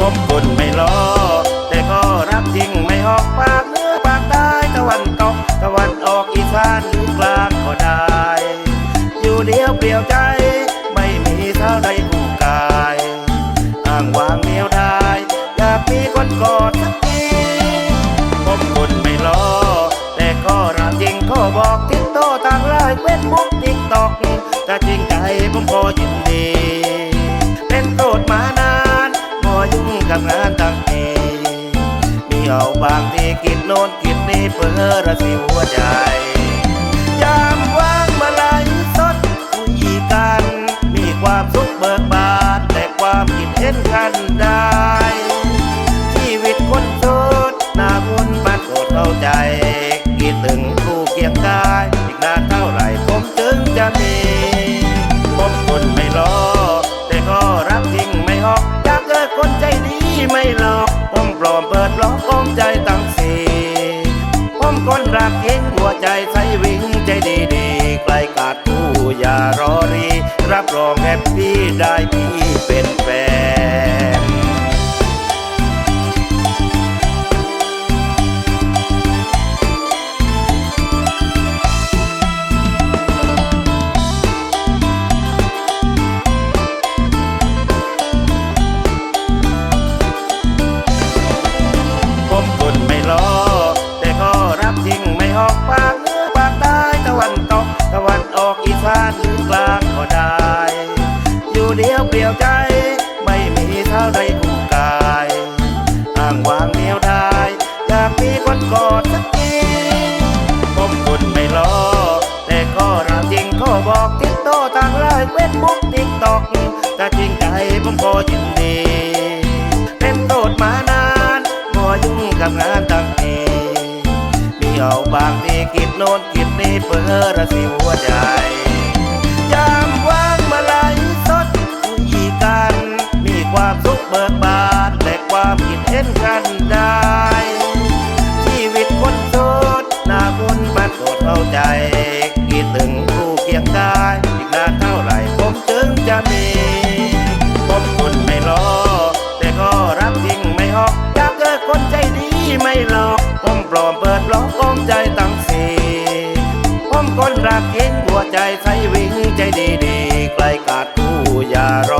คบคนไม่รอ แต่ก็รักจริงไม่ออกปากเหนือปากได้ตะวันตกตะวันออกอีสานหรือกลางก็ได้ อยู่เดียวเปลี่ยวใจ ไม่มีเท่าใดผู้กายอ้างวางเดียวได้อยากมีคนกอดสักทีคบคนไม่รอ แต่ก็รักจริงก็บอกทิ้งโตทางไลน์เฟซบุ๊กติ๊กตอกถ้าจริงใจผมขอ ยุ่งานตั้งทีมีเอาบางทีคิดโน่นคิดนี่เพื่อระสิหัวใจ ยามว่างมาไลฟ์สดคุยกัน มีความสุขเบิกบานแต่ความคิดเห็นกันได้ ชีวิตคนโสดหน้าวนบ้านโสดเข้าใจคิดถึงคู่เคียงกาย อีกนานเท่าไหร่ผมถึงจะมี ไม่หลอกผมปลอมเปิดล็อกผมใจตั้งสีผมคนรักเองหัวใจใส อ แต่ก็รักจริงไม่หอกปากเนื้อปากใต้ตะวันตกตะวันออกอีสานหรือกลางก็ได้ อยู่เดียวเปลี่ยวใจ ไม่มีเท่าใดคู่กายอ้างวางเดียวไดายอยากมีคนกอดสักทีผมคนไม่รอแต่ก็รักจริงก็บอกทิศโตทางไลน์เฟซบุ๊กติ๊กตอกถ้าจริงใจผมก็ยินดี ในเพื่อระสิหัวใจ ยามว่างมาไหลสดคุยกัน มีความสุขเบิกบานแต่ความคิดเห็นกันได้ ชีวิตคนโสดหน้าคนบ้านโสดเข้าใจคิดถึงคู่เคียงกายอีกนานเท่าไหร่ผมถึงจะมีผมคนไม่รอ แต่ก็รักจริงไม่หอกอยากเกิดคนใจดีไม่หลอกผมปลอมเปิดล็อกผมใจตั้งสี มคนรักเห็นหัวใจใสวิ่งใจดีๆใกล้กาดกูอย่ารอ